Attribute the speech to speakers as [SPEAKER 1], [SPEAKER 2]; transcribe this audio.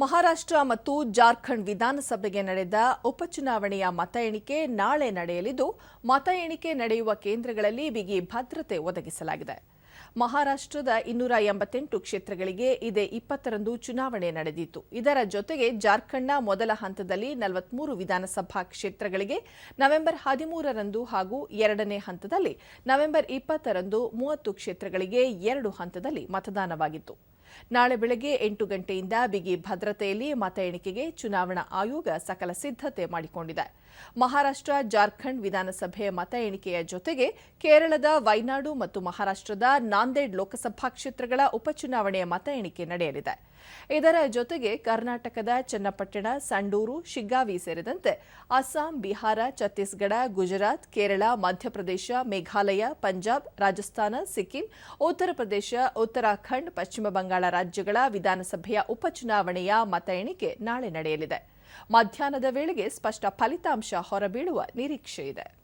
[SPEAKER 1] ಮಹಾರಾಷ್ಟ್ರ ಮತ್ತು ಜಾರ್ಖಂಡ್ ವಿಧಾನಸಭೆಗೆ ನಡೆದ ಉಪಚುನಾವಣೆಯ ಮತ ಎಣಿಕೆ ನಾಳೆ ನಡೆಯಲಿದ್ದು, ಮತ ಎಣಿಕೆ ನಡೆಯುವ ಕೇಂದ್ರಗಳಲ್ಲಿ ಬಿಗಿ ಭದ್ರತೆ ಒದಗಿಸಲಾಗಿದೆ. ಮಹಾರಾಷ್ಟ್ರದ ಇನ್ನೂರ ಎಂಬತ್ತೆಂಟು ಕ್ಷೇತ್ರಗಳಿಗೆ ಇದೇ ಇಪ್ಪತ್ತರಂದು ಚುನಾವಣೆ ನಡೆದಿತ್ತು. ಇದರ ಜೊತೆಗೆ ಜಾರ್ಖಂಡ್ನ ಮೊದಲ ಹಂತದಲ್ಲಿ ನಲವತ್ಮೂರು ವಿಧಾನಸಭಾ ಕ್ಷೇತ್ರಗಳಿಗೆ ನವೆಂಬರ್ ಹದಿಮೂರರಂದು ಹಾಗೂ ಎರಡನೇ ಹಂತದಲ್ಲಿ ನವೆಂಬರ್ ಇಪ್ಪತ್ತರಂದು ಮೂವತ್ತು ಕ್ಷೇತ್ರಗಳಿಗೆ ಎರಡು ಹಂತದಲ್ಲಿ ಮತದಾನವಾಗಿತ್ತು. ನಾಳೆ ಬೆಳಗ್ಗೆ ಎಂಟು ಗಂಟೆಯಿಂದ ಬಿಗಿ ಭದ್ರತೆಯಲ್ಲಿ ಮತ ಎಣಿಕೆಗೆ ಚುನಾವಣಾ ಆಯೋಗ ಸಕಲ ಸಿದ್ಧತೆ ಮಾಡಿಕೊಂಡಿದೆ. ಮಹಾರಾಷ್ಟ್ರ, ಜಾರ್ಖಂಡ್ ವಿಧಾನಸಭೆ ಮತ ಎಣಿಕೆಯ ಜೊತೆಗೆ ಕೇರಳದ ವೈನಾಡು ಮತ್ತು ಮಹಾರಾಷ್ಟ್ರದ ನಾಂದೇಡ್ ಲೋಕಸಭಾ ಕ್ಷೇತ್ರಗಳ ಉಪಚುನಾವಣೆಯ ಮತ ಎಣಿಕೆ ನಡೆಯಲಿದೆ. ಇದರ ಜೊತೆಗೆ ಕರ್ನಾಟಕದ ಚನ್ನಪಟ್ಟಣ, ಸಂಡೂರು, ಶಿಗ್ಗಾವಿ ಸೇರಿದಂತೆ ಅಸ್ಸಾಂ, ಬಿಹಾರ, ಛತ್ತೀಸ್ಗಢ, ಗುಜರಾತ್, ಕೇರಳ, ಮಧ್ಯಪ್ರದೇಶ, ಮೇಘಾಲಯ, ಪಂಜಾಬ್, ರಾಜಸ್ಥಾನ, ಸಿಕ್ಕಿಂ, ಉತ್ತರ ಪ್ರದೇಶ, ಉತ್ತರಾಖಂಡ್, ಪಶ್ಚಿಮ ಬಂಗಾಳ ರಾಜ್ಯಗಳ ವಿಧಾನಸಭೆಯ ಉಪಚುನಾವಣೆಯ ಮತ ಎಣಿಕೆ ನಾಳೆ ನಡೆಯಲಿದೆ. ಮಧ್ಯಾಹ್ನದ ವೇಳೆಗೆ ಸ್ಪಷ್ಟ ಫಲಿತಾಂಶ ಹೊರಬೀಳುವ ನಿರೀಕ್ಷೆ ಇದೆ